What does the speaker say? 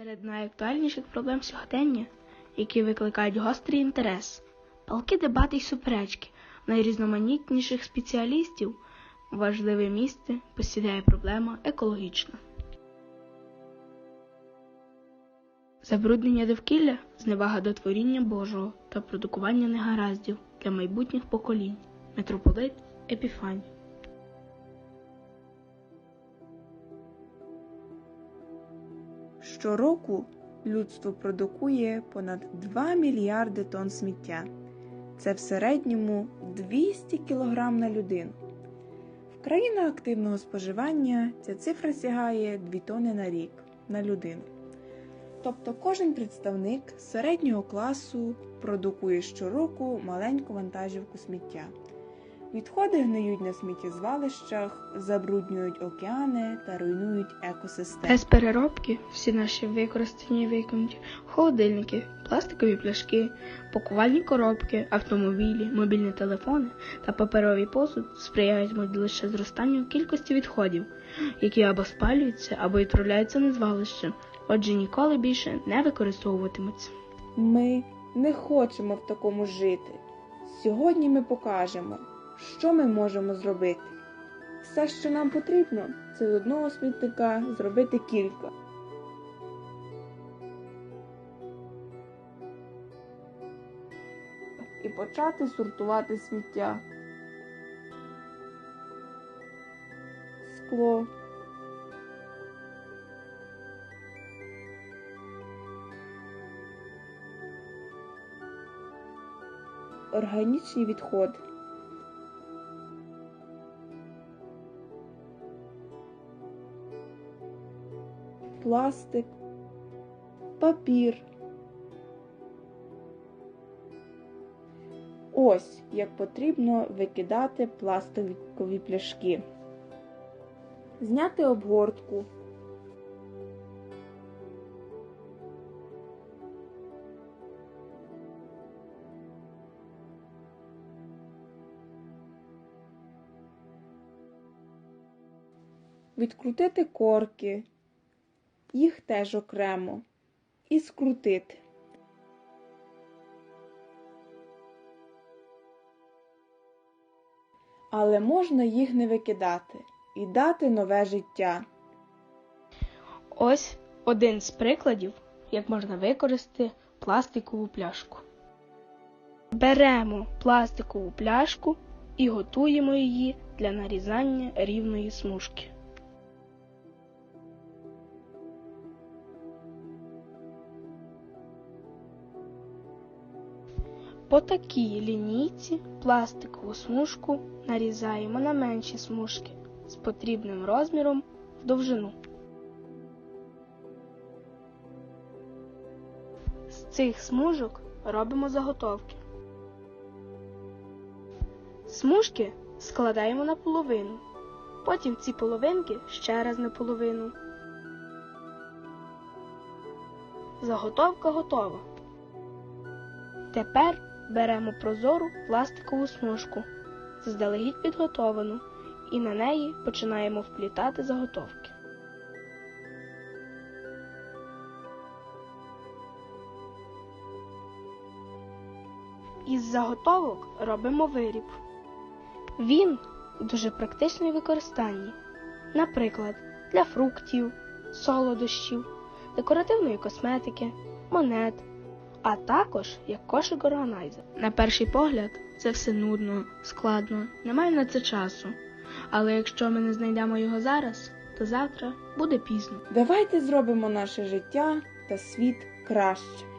Серед найактуальніших проблем сьогодення, які викликають гострий інтерес, палки дебати й суперечки найрізноманітніших спеціалістів, важливе місце посідає проблема екологічна. Забруднення довкілля, зневага до творіння Божого та продукування негараздів для майбутніх поколінь. Митрополит Епіфаній. Щороку людство продукує понад 2 мільярди тонн сміття. Це в середньому 200 кг на людину. В країнах активного споживання ця цифра сягає 2 тонни на рік на людину. Тобто кожен представник середнього класу продукує щороку маленьку вантажівку сміття. Відходи гниють на сміттєзвалищах, забруднюють океани та руйнують екосистеми. Без переробки всі наші використані викинуті холодильники, пластикові пляшки, пакувальні коробки, автомобілі, мобільні телефони та паперовий посуд сприяють лише зростанню кількості відходів, які або спалюються, або відправляються на звалище, отже ніколи більше не використовуватимуться. Ми не хочемо в такому жити. Сьогодні ми покажемо, що ми можемо зробити. Все, що нам потрібно, це з одного смітника зробити кілька. І почати сортувати сміття. Скло. Органічні відходи. Пластик, папір. Ось як потрібно викидати пластикові пляшки. Зняти обгортку. Відкрутити корки їх теж окремо і скрутити. Але можна їх не викидати і дати нове життя. Ось один з прикладів, як можна використати пластикову пляшку. Беремо пластикову пляшку і готуємо її для нарізання рівної смужки. По такій лінійці пластикову смужку нарізаємо на менші смужки з потрібним розміром в довжину. З цих смужок робимо заготовки. Смужки складаємо на половину, потім ці половинки ще раз на половину. Заготовка готова. Тепер беремо прозору пластикову смужку, заздалегідь підготовану, і на неї починаємо вплітати заготовки. Із заготовок робимо виріб. Він дуже практичний в використанні, наприклад, для фруктів, солодощів, декоративної косметики, монет а також як кошик органайзер. На перший погляд, це все нудно, складно, немає на це часу. Але якщо ми не знайдемо його зараз, то завтра буде пізно. Давайте зробимо наше життя та світ краще.